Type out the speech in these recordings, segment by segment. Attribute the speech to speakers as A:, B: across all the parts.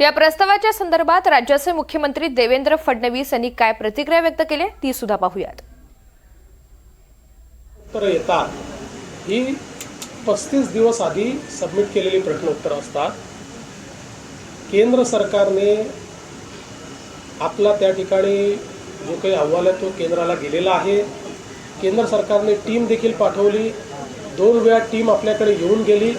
A: या प्रस्तावाच्या संदर्भात राज्याचे मुख्यमंत्री देवेंद्र फडणवीस यांनी काय प्रतिक्रिया व्यक्त केली आहे, ती सुद्धा पाहूयात.
B: उत्तर येतात. ही पस्तीस दिवस आधी सबमिट केलेली प्रश्नोत्तर असतात. केंद्र सरकारने आपला त्या ठिकाणी जो काही अहवाल आहे तो केंद्राला गेलेला आहे. केंद्र सरकारने टीम देखील पाठवली. दोन वेळा टीम आपल्याकडे येऊन गेली.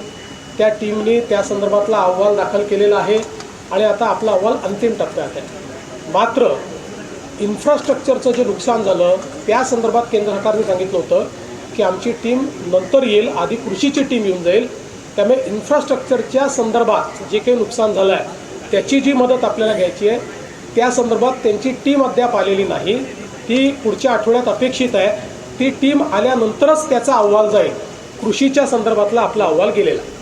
B: त्या टीमने त्या संदर्भातला अहवाल दाखल केलेला आहे. आणि आता आपला अहवाल अंतिम टप्प्यात आहे. मात्र इन्फ्रास्ट्रक्चरचं जे नुकसान झालं त्या संदर्भात केंद्र सरकारने सांगितलं होतं की आमची टीम नंतर येईल आधी कृषीची टीम येऊन जाईल. त्यामुळे इन्फ्रास्ट्रक्चरच्या संदर्भात जे काही नुकसान झालं आहे त्याची जी मदत आपल्याला घ्यायची आहे त्या संदर्भात त्यांची टीम अद्याप आलेली नाही. ती पुढच्या आठवड्यात अपेक्षित आहे. ती टीम आल्यानंतरच त्याचा अहवाल जाईल. कृषीच्या संदर्भातला आपला अहवाल गेलेला. आहे.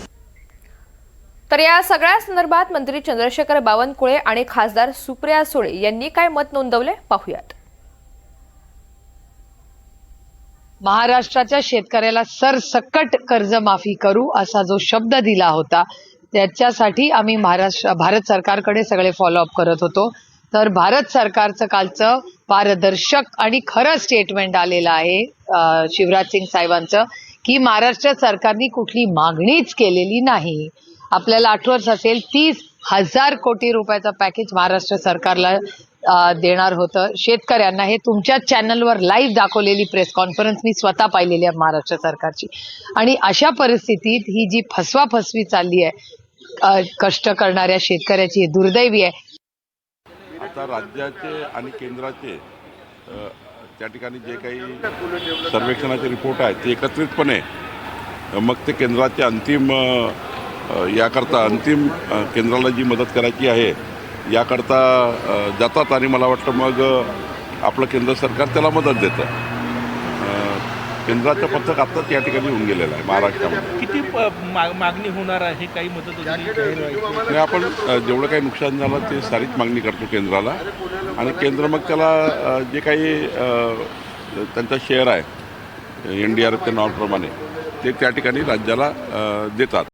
A: तर या सगळ्या संदर्भात मंत्री चंद्रशेखर बावनकुळे आणि खासदार सुप्रिया सुळे यांनी काय मत नोंदवले पाहूयात.
C: महाराष्ट्राच्या शेतकऱ्याला सरसकट कर्जमाफी करू असा जो शब्द दिला होता त्याच्यासाठी आम्ही महाराष्ट्र भारत सरकारकडे सगळे फॉलोअप करत होतो. तर भारत सरकारचं कालचं पारदर्शक आणि खरं स्टेटमेंट आलेलं आहे शिवराज सिंग साहेबांचं की महाराष्ट्र सरकारने कुठली मागणीच केलेली नाही. आपल्याला आठवत असेल तीस हजार कोटी रुपयाचं पॅकेज महाराष्ट्र सरकारला देणार होतं. शेतकऱ्यांना हे तुमच्याच चॅनलवर लाईव्ह दाखवलेली प्रेस कॉन्फरन्स मी स्वतः पाहिलेली आहे महाराष्ट्र सरकारची. आणि अशा परिस्थितीत ही जी फसवाफसवी चालली आहे कष्ट करणाऱ्या शेतकऱ्याची दुर्दैवी आहे.
D: आता राज्याचे आणि केंद्राचे त्या ठिकाणी जे काही सर्वेक्षणाचे रिपोर्ट आहेत ते एकत्रितपणे मग ते केंद्राचे अंतिम याकरता अंतिम केंद्राला जी मदत करायची आहे याकरता जातात आणि मला वाटतं मग आपलं केंद्र सरकार त्याला मदत देतं. केंद्राचं पथक आत्ताच या ठिकाणी होऊन गेलेलं आहे महाराष्ट्रामध्ये.
E: किती मागणी होणार आहे? काही मदत
D: आणि आपण जेवढं काही नुकसान झालं ते सारीच मागणी करतो केंद्राला. आणि केंद्र मग त्याला जे काही त्यांचा शेअर आहे एन डी आर एफच्या नॉर्मप्रमाणे ते त्या ठिकाणी राज्याला देतात.